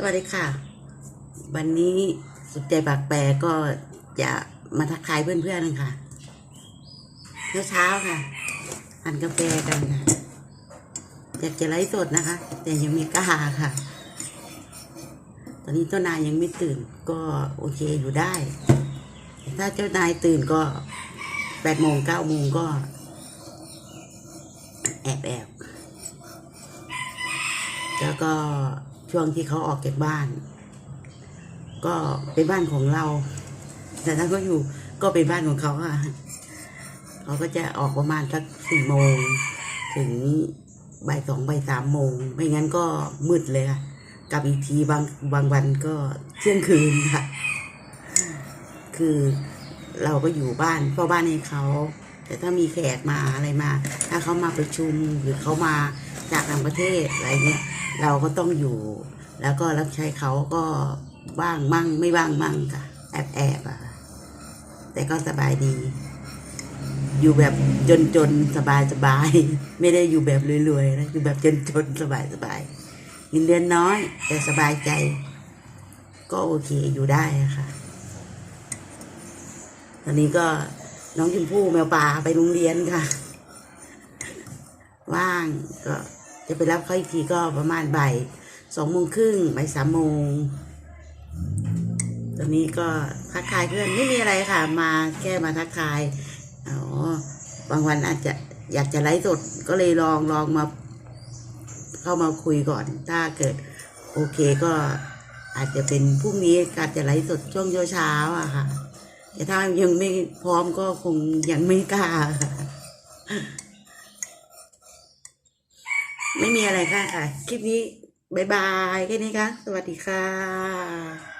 สวัสดีค่ะ วันนี้สุดใจปากแปรก็จะมาทักทายเพื่อนๆนะคะเช้าเช้าค่ะทานกาแฟกันค่ะอยากจะไลฟ์สดนะคะ แต่ยังไม่กล้าค่ะ ตอนนี้เจ้านายยังไม่ตื่นก็โอเคอยู่ได้ ถ้าเจ้านายตื่นก็แปดโมงเก้าโมงก็ แอบแอบแล้วก็ ช่วงที่เขาออกจากบ้าน ก็เป็นบ้านของเรา แต่ถ้าก็อยู่ก็เป็นบ้านของเขาค่ะเขาก็จะออกประมาณสักสี่โมงถึงบ่ายสองบ่ายสามโมง ไม่งั้นก็มืดเลยค่ะกลับอีกทีบางบางวันก็เที่ยงคืนค่ะ คือเราก็อยู่บ้านเฝ้าบ้านให้เขา แต่ถ้ามีแขกมาอะไรมา ถ้าเขามาประชุมหรือเขามาจากต่างประเทศอะไรเงี้ย เราก็ต้องอยู่ แล้วก็รับใช้เขาก็บ้างมั่งไม่บ้างมั่งค่ะ แอบแอบอะค่ะแต่ก็สบายดี อยู่แบบจนจนสบายสบายไม่ได้อยู่แบบรวยๆนะอยู่แบบจนจนสบายสบายเงินเดือนน้อย แต่สบายใจ ก็โอเคอยู่ได้ค่ะ ตอนนี้ก็น้องชมพู่แมวป่าไปโรงเรียนค่ะ ว่างก็ จะไปรับเขาอีกทีก็ประมาณบ่ายสองโมงครึ่งบ่ายสามโมงตอนนี้ก็ทักทายเพื่อนไม่มีอะไรค่ะ มาแค่มาทักทายอ๋อบางวันอาจจะอยากจะไลฟ์สดก็เลยลองลองมา เข้ามาคุยก่อน ถ้าเกิด โอเคก็อาจจะเป็นพรุ่งนี้อาจจะไลฟ์สดช่วงเช้าอะค่ะแต่ถ้ายังไม่พร้อมก็คงยังไม่กล้า ไม่มีอะไรค่ะค่ะ คลิปนี้บายบายแค่นี้ค่ะ สวัสดีค่ะ